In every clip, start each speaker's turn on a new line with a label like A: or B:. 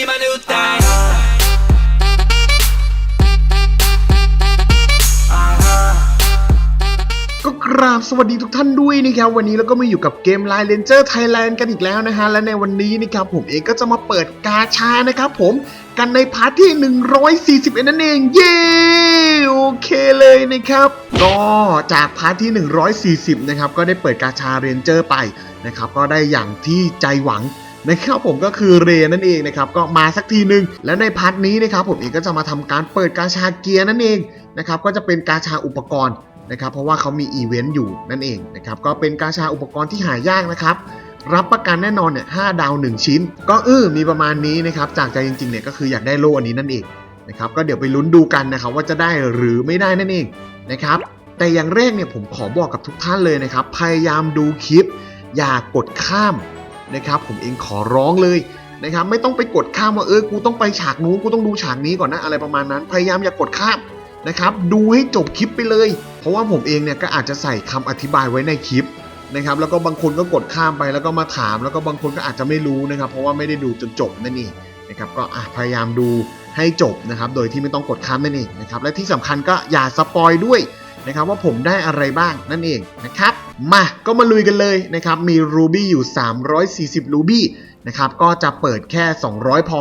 A: be my new thing.
B: ก็กราบสวัสดีทุกท่านด้วยนะครับวันนี้เราก็มาอยู่กับเกม Line Ranger Thailand กันอีกแล้วนะฮะและในวันนี้นะครับผมเองก็จะมาเปิดกาชานะครับผมกันในพาร์ทที่ 141 นั่นเองเย้โอเคเลยนะครับก็จากพาร์ทที่ 140 นะครับก็ได้เปิดกาชาเรนเจอร์ไปนะครับก็ได้อย่างที่ใจหวัง นะครับผมก็คือเรนั่นเองนะครับก็มาสักทีหนึ่งและในพาร์ทนี้นะครับผมเองก็จะมาทำการเปิดกาชาเกียร์นั่นเองนะครับก็จะเป็นกาชาอุปกรณ์นะครับเพราะว่าเขามีอีเวนต์อยู่นั่นเองนะครับก็เป็นกาชาอุปกรณ์ที่หายากนะครับรับประกันแน่นอนเนี่ยห้าดาว 1 ชิ้น ก็เออมีประมาณนี้นะครับจากใจจริงๆเนี่ยก็คืออยากได้โล่อันนี้นั่นเองนะครับก็เดี๋ยวไปลุ้นดูกันนะครับว่าจะได้หรือไม่ได้นั่นเองนะครับแต่อย่างแรกเนี่ยผมขอบอกกับทุกท่านเลยนะครับพยายามดูคลิป อย่ากดข้าม นะครับ ผมเองขอร้องเลยนะครับ ไม่ต้องไปกดข้ามว่าเออกูต้องไปฉากนู้นกูต้องดูฉากนี้ก่อนนะอะไรประมาณนั้น พยายามอย่ากดข้ามนะครับ ดูให้จบคลิปไปเลย เพราะว่าผมเองเนี่ยก็อาจจะใส่คำอธิบายไว้ในคลิปนะครับ แล้วก็บางคนก็กดข้ามไปแล้วก็มาถาม แล้วก็บางคนก็อาจจะไม่รู้นะครับ เพราะว่าไม่ได้ดูจนจบนั่นเองนะครับก็พยายามดูให้จบนะครับ โดยที่ไม่ต้องกดข้ามนั่นเองนะครับ และที่สำคัญก็อย่าสปอยด้วย นะครับว่าผมได้อะไรบ้างนั่นเองนะครับ มาก็มาลุยกันเลยนะครับ มีรูบี้อยู่ 340รูบี้นะครับก็จะเปิดแค่ 200 พอ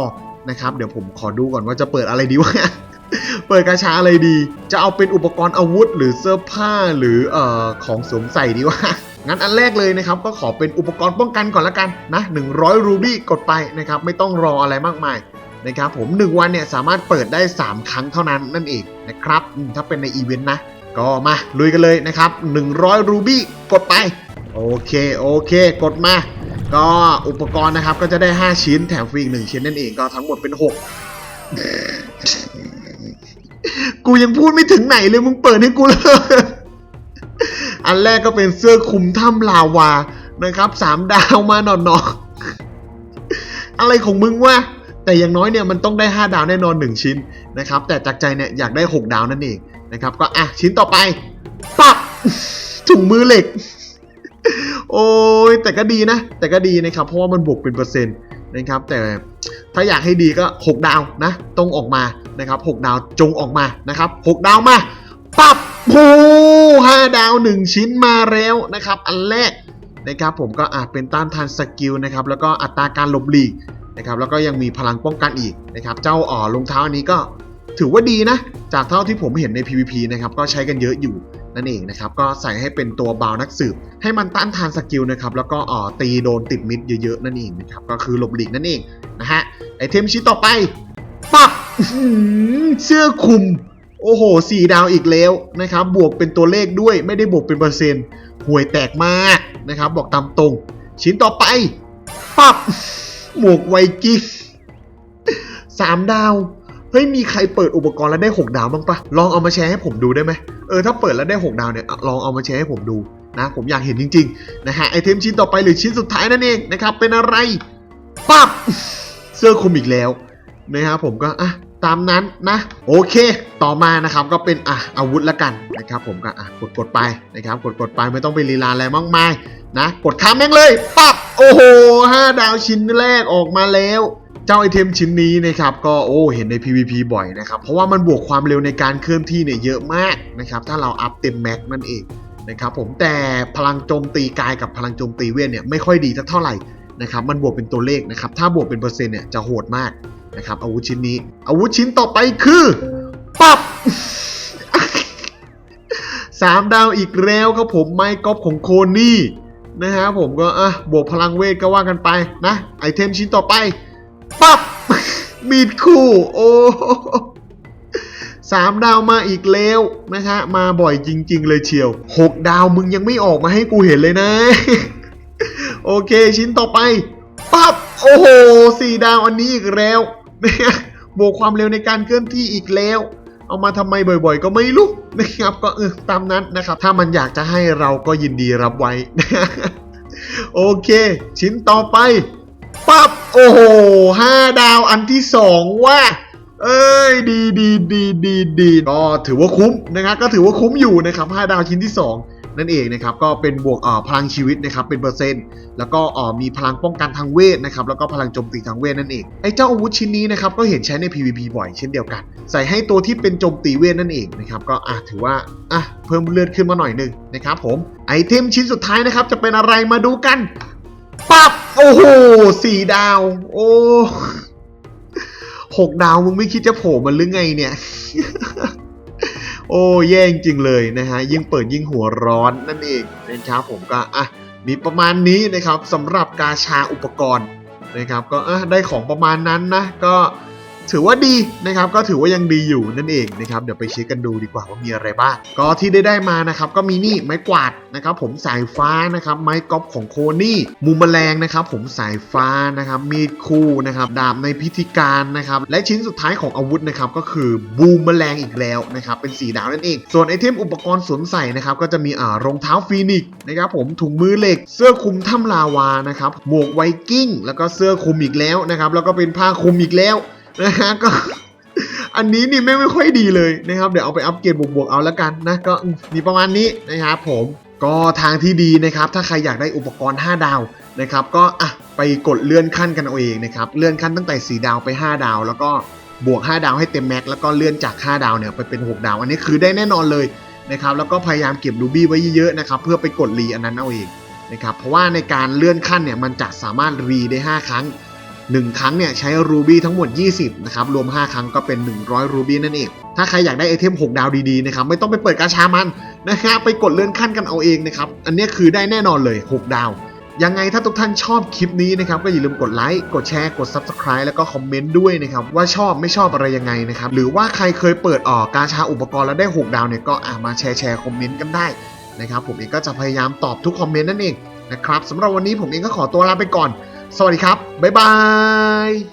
B: นะครับ เดี๋ยวผมขอดูก่อนว่าจะเปิดอะไรดีวะเปิดกระชาอะไรดี จะเอาเป็นอุปกรณ์อาวุธ หรือเสื้อผ้าหรือเอ่อของสวมใส่ดีวะงั้นอันแรกเลยนะครับก็ขอเป็นอุปกรณ์ป้องกันก่อนละกันนะ100 รูบี้กดไปนะครับไม่ต้องรออะไรมากมายนะครับผม 1 วันเนี่ยสามารถเปิดได้ 3 ครั้งเท่านั้นนั่นเองนะครับถ้าเป็นในอีเวนต์นะ ก็มาลุยกันเลยนะครับ 100 รูบี้กดไป โอเค โอเค กดมา ก็อุปกรณ์นะครับก็จะได้ 5 ชิ้นแถมฟรีอีก1ชิ้นนั่นเองก็ทั้งหมดเป็น 6 กูยังพูดไม่ถึงไหนเลยมึงเปิดให้กูเลยอันแรกก็เป็นเสื้อคลุมถ้ำลาวานะครับสามดาวมาหนอๆอะไรของมึงวะแต่อย่างน้อยเนี่ยมันต้องได้ 5 ดาวแน่นอน 1 ชิ้นนะครับแต่จากใจเนี่ยอยากได้ 6 ดาวนั่นเอง นะครับ ก็อะชิ้นต่อไปปับถุงมือเหล็ก โอ้ยแต่ก็ดีนะ แต่ก็ดีนะครับ เพราะว่ามันบวกเป็นเปอร์เซ็นต์นะครับ แต่ถ้าอยากให้ดีก็ 6 ดาวนะตรงออกมานะครับ 6 ดาวจงออกมานะครับ 6 ดาวมาปับโอ้ห้าดาว 1 ชิ้นมาแล้วนะครับ อันแรกนะครับผมก็อาจเป็นต้านทานสกิลนะครับแล้วก็อัตราการหลบหลีกนะครับแล้วก็ยังมีพลังป้องกันอีกนะครับ เจ้าอ่อรองเท้าอันนี้ก็ ถือว่าดีนะ จากเท่าที่ผมเห็นใน PVP นะครับก็ใช้กันเยอะอยู่นั่นเองนะครับก็ใส่ให้เป็นตัวบาวนักสืบ ให้มันต้านทานสกิลนะครับแล้วก็อ่อตีโดนติดมิดเยอะๆนั่นเองนะครับก็คือหลบหลีกนั่นเองนะฮะไอเทมชิ้นต่อไปปับเสื้อคลุม โอ้โหสี่ดาวอีกแล้วนะครับบวกเป็นตัวเลขด้วยไม่ได้บวกเป็นเปอร์เซ็นต์ห่วยแตกมากนะครับบอกตามตรง ชิ้นต่อไปปับหมวกไวกิ้งสามดาว เฮ้ยมีใครเปิดอุปกรณ์แล้วได้ 6 ดาวบ้างปะลองเอามาแชร์ให้ผมดูได้ไหมเออถ้าเปิดแล้วได้ 6 ดาวเนี่ยลองเอามาแชร์ให้ผมดูนะผมอยากเห็นจริงๆนะฮะไอเทมชิ้นต่อไปหรือชิ้นสุดท้ายนั่นเองนะครับเป็นอะไรปับเสื้อคลุมอีกแล้วนะครับผมก็อะตามนั้นนะโอเค ต่อมานะครับก็เป็นอะอาวุธละกันนะครับผมก็อะกดกดๆไปนะครับกดกดๆไปไม่ต้องไปลีลาอะไรมากมายนะกดค้างแม่งเลยปับโอ้โหห้าดาวชิ้นแรกออกมาแล้ว จ้าไอเทมชิ้นนี้นะครับก็โอ้เห็นใน PVP บ่อยนะครับเพราะว่ามันบวกความเร็วในการเคลื่อนที่เนี่ยเยอะมากนะครับถ้าเราอัพเต็มแม็กนั่นเองนะครับผมแต่พลังโจมตีกายกับพลังโจมตีเวทเนี่ยไม่ค่อยดีสักเท่าไหร่นะครับมันบวกเป็นตัวเลขนะครับถ้าบวกเป็นเปอร์เซ็นต์เนี่ยจะโหดมากนะครับอาวุธชิ้นนี้ อาวุธชิ้นต่อไปคือปับสามดาวอีกแล้วครับผมไม้กอล์ฟของโคนี่นะฮะผมก็อะบวกพลังเวทก็ว่ากันไปนะไอเทมชิ้นต่อไป ปับมีดคู่ โอ้สามดาวมาอีกแล้วนะฮะ มาบ่อยจริง ๆ เลยเชียวหกดาวมึงยังไม่ออกมาให้กูเห็นเลยนะ โอเคชิ้นต่อไปปับโอ้โหสี่ดาวอันนี้อีกแล้วนะฮะบวกความเร็วในการเคลื่อนที่อีกแล้ว เอามาทำไมบ่อยๆ ก็ไม่รู้นะครับ ก็เออตามนั้นนะครับ ถ้ามันอยากจะให้เราก็ยินดีรับไว้ โอเค ชิ้นต่อไป ปั๊บโอ้โหห้าดาวอันที่สองว่า เอ้ยดีดีดีดีดีก็ถือว่าคุ้มนะครับก็ถือว่าคุ้มอยู่นะครับห้าดาวชิ้นที่สองนั่นเองนะครับก็เป็นบวกพลังชีวิตนะครับเป็นเปอร์เซ็นต์ แล้วก็มีพลังป้องกันทางเวทนะครับแล้วก็พลังโจมตีทางเวทนั่นเองไอ้เจ้าอาวุธชิ้นนี้นะครับก็เห็นใช้ใน PVP บ่อยเช่นเดียวกัน ใส่ให้ตัวที่เป็นโจมตีเวทนั่นเองนะครับก็อะถือว่าอะเพิ่มเลือดขึ้นมาหน่อยนึงนะครับผมไอเทมชิ้นสุดท้ายนะครับจะเป็นอะไรมาดูกัน ปับโอ้โหสี่ดาว โอ้หกดาวมึงไม่คิดจะโผล่มันหรือไงเนี่ย โอ้แย่จริงเลยนะฮะ ยิ่งเปิดยิ่งหัวร้อนนั่นเองนะครับผมก็อะมีประมาณนี้นะครับสำหรับกาชาอุปกรณ์นะครับ ก็อะได้ของประมาณนั้นนะ ก็ ถือว่าดีนะครับก็ถือว่ายังดีอยู่นั่นเองนะครับเดี๋ยวไปเช็คกันดูดีกว่าว่ามีอะไรบ้างก็ที่ได้ได้มานะครับก็มีนี่ไม้กวาดนะครับผมสายฟ้านะครับไม้กอล์ฟของโคนี่มุมแมลงนะครับผมสายฟ้านะครับมีดคู่นะครับดาบในพิธีการนะครับและชิ้นสุดท้ายของอาวุธนะครับก็คือบูมแมลงอีกแล้วนะครับเป็นสีดาวนั่นเอง ส่วนไอเทมอุปกรณ์สวมใส่นะครับก็จะมีอ่ารองเท้าฟีนิกซ์นะครับผมถุงมือเหล็ก เสื้อคลุมถ้ำลาวานะครับหมวกไวกิ้งแล้วก็เสื้อคลุมอีกแล้วนะครับแล้วก็เป็นผ้าคลุมอีกแล้ว นะฮะก็อันนี้นี่ไม่ไม่ค่อยดีเลยนะครับ เดี๋ยวเอาไปอัปเกรดบวกๆเอาแล้วกันนะก็มีประมาณนี้นะครับผมก็ทางที่ดีนะครับ ถ้าใครอยากได้อุปกรณ์ 5 ดาวนะครับ ก็อะไปกดเลื่อนขั้นกันเอาเองนะครับ เลื่อนขั้นตั้งแต่ 4 ดาวไป 5 ดาว แล้วก็บวก 5 ดาวให้เต็มแม็กแล้วก็เลื่อนจาก 5 ดาวเนี่ยไปเป็น 6 ดาว อันนี้คือได้แน่นอนเลยนะครับ แล้วก็พยายามเก็บรูบี้ไว้เยอะๆนะครับ เพื่อไปกดรีอันนั้นเอาเองนะครับ เพราะว่าในการเลื่อนขั้นเนี่ยมันจะสามารถรีได้ 5 ครั้ง 1 ครั้งเนี่ยใช้รูบี้ทั้งหมด 20 นะครับ รวม 5 ครั้งก็เป็น 100 รูบี้นั่นเอง ถ้าใครอยากได้ไอเทม 6 ดาวดีๆนะครับ ไม่ต้องไปเปิดกาชามันนะครับไปกดเลื่อนขั้นกันเอาเองนะครับ อันนี้คือได้แน่นอนเลย 6 ดาว ยังไงถ้าทุกท่านชอบคลิปนี้นะครับ ก็อย่าลืมกดไลค์กดแชร์กด Subscribe แล้วก็คอมเมนต์ด้วยนะครับ ว่าชอบไม่ชอบอะไรยังไงนะครับ หรือว่าใครเคยเปิดออกกาชาอุปกรณ์แล้วได้ 6 ดาวเนี่ยก็อ่ามาแชร์แชร์คอมเมนต์กันได้นะครับผมเองก็จะพยายามตอบทุกคอมเมนต์นั่นเองนะครับสำหรับวันนี้ผมเองก็ขอตัวลาไปก่อน สวัสดีครับ บ๊ายบาย